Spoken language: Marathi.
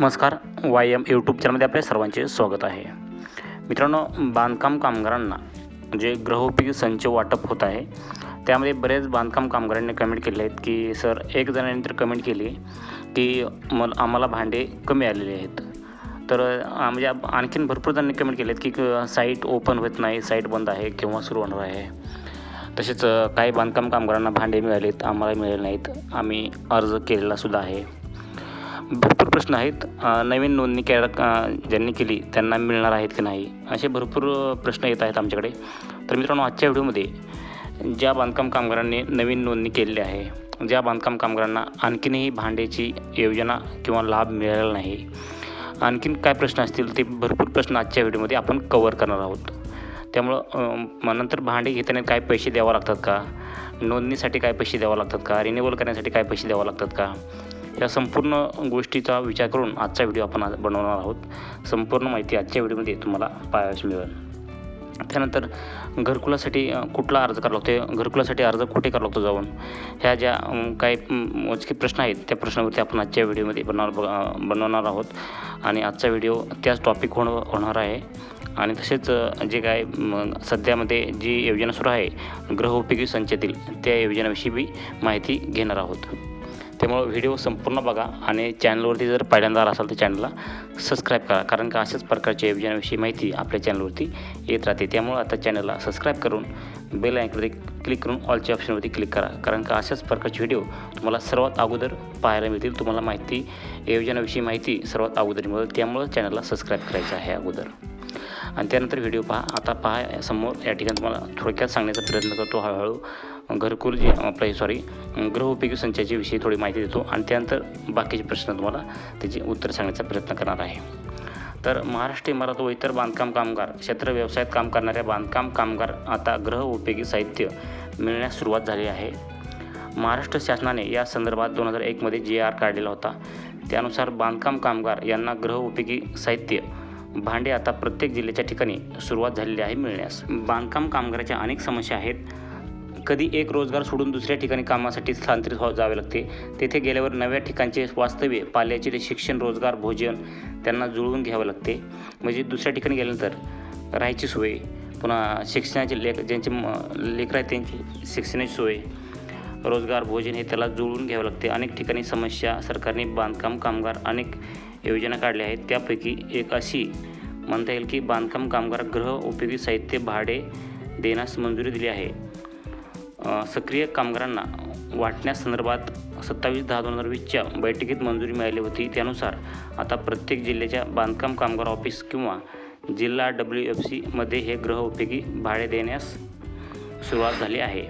नमस्कार. वाय एम यूट्यूब चॅनलमध्ये आपल्या सर्वांचे स्वागत आहे. मित्रांनो बांधकाम कामगारांना जे गृहोपयोगी संच वाटप होत आहे त्यामध्ये बरेच बांधकाम कामगारांनी कमेंट केले आहेत की सर एक जणांनी तर कमेंट केली की मल आम्हाला भांडे कमी आलेले आहेत. तर म्हणजे आणखीन भरपूर जणांनी कमेंट केले आहेत की साईट ओपन होत नाही साईट बंद आहे किंवा सुरू होणार आहे. तसेच काही बांधकाम कामगारांना भांडे मिळालेत आम्हाला मिळाले नाहीत. आम्ही अर्ज केलेला सुद्धा आहे. भरपूर प्रश्न आहेत. नवीन नोंदणी के ज्यांनी केली त्यांना मिळणार आहेत की नाही असे भरपूर प्रश्न येत आहेत आमच्याकडे. तर मित्रांनो आजच्या व्हिडिओमध्ये ज्या बांधकाम कामगारांनी नवीन नोंदणी केलेली आहे ज्या बांधकाम कामगारांना आणखीनही भांड्याची योजना किंवा लाभ मिळालेला नाही आणखीन काय प्रश्न असतील ते भरपूर प्रश्न आजच्या व्हिडिओमध्ये आपण कवर करणार आहोत. त्यामुळं नंतर भांडे घेताना काय पैसे द्यावं लागतात का? नोंदणीसाठी काय पैसे द्यावं लागतात का? रिन्युअल करण्यासाठी काय पैसे द्यावं लागतात का? या संपूर्ण गोष्टीचा विचार करून आजचा व्हिडिओ आपण आज बनवणार आहोत. संपूर्ण माहिती आजच्या व्हिडिओमध्ये तुम्हाला पाहायला मिळेल. त्यानंतर घरकुलासाठी कुठला अर्ज करावा लागतो घरकुलासाठी अर्ज कुठे करावा लागतो जाऊन? ह्या ज्या काही मोजके प्रश्न आहेत त्या प्रश्नावरती आपण आजच्या व्हिडिओमध्ये बनवणार बनवणार आहोत. आणि आजचा व्हिडिओ त्याच टॉपिक होण होणार आहे. आणि तसेच जे काय सध्यामध्ये जी योजना सुरू आहे गृहोपयोगी संचेतील त्या योजनेविषयी बी माहिती घेणार आहोत. त्यामुळं व्हिडिओ संपूर्ण बघा आणि चॅनलवरती जर पहिल्यांदा असाल तर चॅनलला सबस्क्राईब करा. कारण का अशाच प्रकारच्या योजनाविषयी माहिती आपल्या चॅनलवरती येत राहते. त्यामुळं आता चॅनलला सबस्क्राईब करून बेल आयकॉनवरती क्लिक करून ऑलच्या ऑप्शनवरती क्लिक करा. कारण का अशाच प्रकारचे व्हिडिओ तुम्हाला सर्वात अगोदर पाहायला मिळतील. तुम्हाला माहिती योजनाविषयी माहिती सर्वात अगोदर मिळेल. त्यामुळं चॅनलला सबस्क्राईब करायचं आहे अगोदर. आणि त्यानंतर व्हिडिओ पहा. आता पहा समोर या ठिकाणी तुम्हाला थोडक्यात सांगण्याचा प्रयत्न करतो. हळूहळू घरकुल जे आपलं सॉरी गृहोपयोगी संचाची विषयी थोडी माहिती देतो आणि त्यानंतर बाकीचे प्रश्न तुम्हाला त्याचे उत्तर सांगण्याचा प्रयत्न करणार आहे. तर महाराष्ट्र इमारत व इतर बांधकाम कामगार क्षेत्र व्यवसायात काम करणाऱ्या बांधकाम कामगार आता गृहउपयोगी साहित्य मिळण्यास सुरुवात झाली आहे. महाराष्ट्र शासनाने या संदर्भात दोन हजार एकमध्ये जी आर काढलेला होता. त्यानुसार बांधकाम कामगार यांना गृहउपयोगी साहित्य भांडे आता प्रत्येक जिल्ह्याच्या ठिकाणी सुरुवात झालेली आहे मिळण्यास. बांधकाम कामगाराच्या अनेक समस्या आहेत. कधी एक रोजगार सोडून दुसऱ्या ठिकाणी कामासाठी स्थलांतरित हो जावे लागते. तेथे गेल्यावर नव्या ठिकाणचे वास्तव्य पाल्याचे शिक्षण रोजगार भोजन त्यांना जुळवून घ्यावं लागते. म्हणजे दुसऱ्या ठिकाणी गेल्यानंतर राहायची सोय पुन्हा शिक्षणाचे लेख ज्यांचे म लेकरं आहेत त्यांची शिक्षणाची सोय रोजगार भोजन हे त्याला जुळवून घ्यावं लागते. अनेक ठिकाणी समस्या सरकारने बांधकाम कामगार अनेक योजना काढल्या आहेत. त्यापैकी एक अशी म्हणता येईल की बांधकाम कामगार गृह उपयोगी साहित्य भाडे देण्यास मंजुरी दिली आहे. सक्रिय कामगारांना वाटण्यासंदर्भात सत्तावीस दहा दोन हजार वीसच्या बैठकीत मंजुरी मिळाली होती. त्यानुसार आता प्रत्येक जिल्ह्याच्या बांधकाम कामगार ऑफिस किंवा जिल्हा डब्ल्यू एफ सीमध्ये हे गृहउपयोगी भाडे देण्यास सुरुवात झाली आहे.